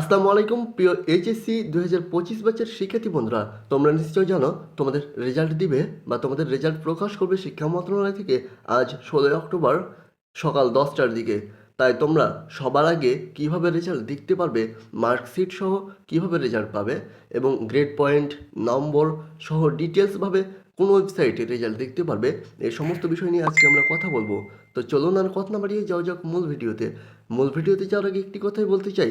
আসসালামু আলাইকুম, প্রিয় এইচএসসি দু হাজার পঁচিশ ব্যাচের শিক্ষার্থী বন্ধুরা। তোমরা নিশ্চয় জানো, তোমাদের রেজাল্ট দিবে বা তোমাদের রেজাল্ট প্রকাশ করবে শিক্ষা মন্ত্রণালয় থেকে আজ ষোলোই অক্টোবর সকাল দশটার দিকে। তাই তোমরা সবার আগে কীভাবে রেজাল্ট দেখতে পারবে মার্কশিট সহ কীভাবে রেজাল্ট পাবে এবং গ্রেড পয়েন্ট নম্বর সহ ডিটেলসভাবে কোন ওয়েবসাইটে রেজাল্ট দেখতে পারবে? এই সমস্ত বিষয় নিয়ে আজকে আমরা কথা বলব। তো চলুন আর কথা না বাড়িয়ে যাওয়া যাক মূল ভিডিওতে। মূল ভিডিওতে যাওয়ার আগে একটি কথাই বলতে চাই।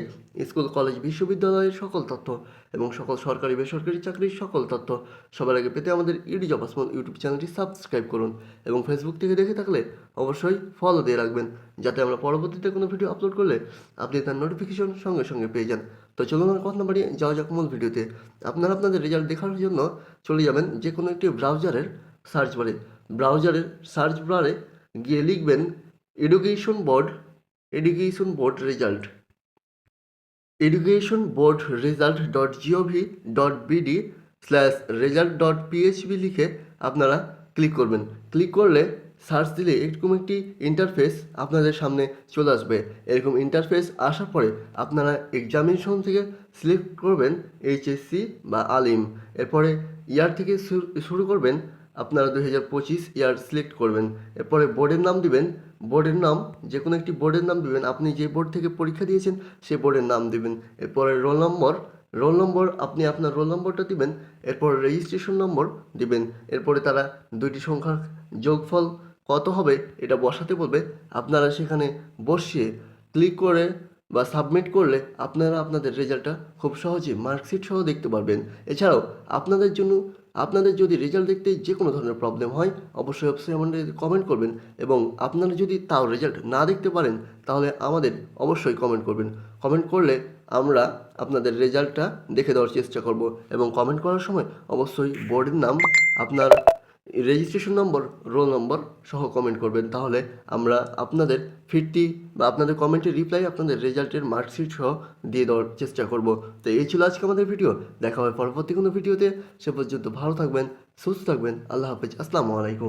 স্কুল, কলেজ, বিশ্ববিদ্যালয়ের সকল তথ্য এবং সকল সরকারি, বেসরকারি চাকরির সকল তথ্য সবার আগে পেতে আমাদের ইডি জব আসমল ইউটিউব চ্যানেলটি সাবস্ক্রাইব করুন এবং ফেসবুক থেকে দেখে থাকলে অবশ্যই ফলো দিয়ে রাখবেন। যাতে আমরা পরবর্তীতে কোনো ভিডিও আপলোড করলে আপনি তার নোটিফিকেশন সঙ্গে সঙ্গে পেয়ে যান। তো চলুন আর কথা না বাড়িয়ে যাওয়া যাক মূল ভিডিওতে। আপনারা আপনাদের রেজাল্ট দেখার জন্য চলে যাবেন যে কোনো একটি ব্রাউজারের সার্চ বারে ব্রাউজারের সার্চ বারে গিয়ে লিখবেন education board education board result education board result dot gov dot BD slash result dot PHP লিখে আপনারা ক্লিক করবেন। ক্লিক করলে সার্চ দিলে এরকম একটি ইন্টারফেস আপনাদের সামনে চলে আসবে। এরকম ইন্টারফেস আসার পরে আপনারা এক্সামিনেশন থেকে সিলেক্ট করবেন এইচএসসি বা আলিম এরপরে ইয়ার থেকে শুরু- করবেন আপনারা দুই হাজার পঁচিশ ইয়ার সিলেক্ট করবেন। এরপরে বোর্ডের নাম দিবেন। বোর্ডের নাম যে কোনো একটি বোর্ডের নাম দিবেন। আপনি যে বোর্ড থেকে পরীক্ষা দিয়েছেন সেই বোর্ডের নাম দিবেন। এরপরে রোল নম্বর রোল নম্বর আপনি আপনার রোল নম্বরটা দিবেন। এরপর রেজিস্ট্রেশন নম্বর দিবেন। এরপরে তারা দুইটি সংখ্যার যোগফল কত হবে এটা বসাতে বলবে। আপনারা সেখানে বসিয়ে ক্লিক করে বা সাবমিট করলে আপনারা আপনাদের রেজাল্টটা খুব সহজে মার্কশিট সহ দেখতে পারবেন। এছাড়াও আপনাদের জন্য, আপনাদের যদি রেজাল্ট দেখতে যে কোনো ধরনের প্রবলেম হয়, অবশ্যই অবশ্যই আমাদের কমেন্ট করবেন এবং আপনারা যদি তাও রেজাল্ট না দেখতে পারেন, তাহলে আমাদের অবশ্যই কমেন্ট করবেন। কমেন্ট করলে আমরা আপনাদের রেজাল্টটা দেখে দেওয়ার চেষ্টা করব এবং কমেন্ট করার সময় অবশ্যই বোর্ডের নাম আপনার রেজিস্ট্রেশন নম্বর রোল নম্বর সহ কমেন্ট করবেন। তাহলে আমরা আপনাদের ফিরতি বা আপনাদের কমেন্টের রিপ্লাই আপনাদের রেজাল্টের মার্কশিট সহ দিয়ে দেওয়ার চেষ্টা করব। তো এই ছিল আজকে আমাদের ভিডিও দেখা হবে পরবর্তী কোনো ভিডিওতে সে পর্যন্ত ভালো থাকবেন, সুস্থ থাকবেন। আল্লাহ হাফিজ। আসসালামু আলাইকুম।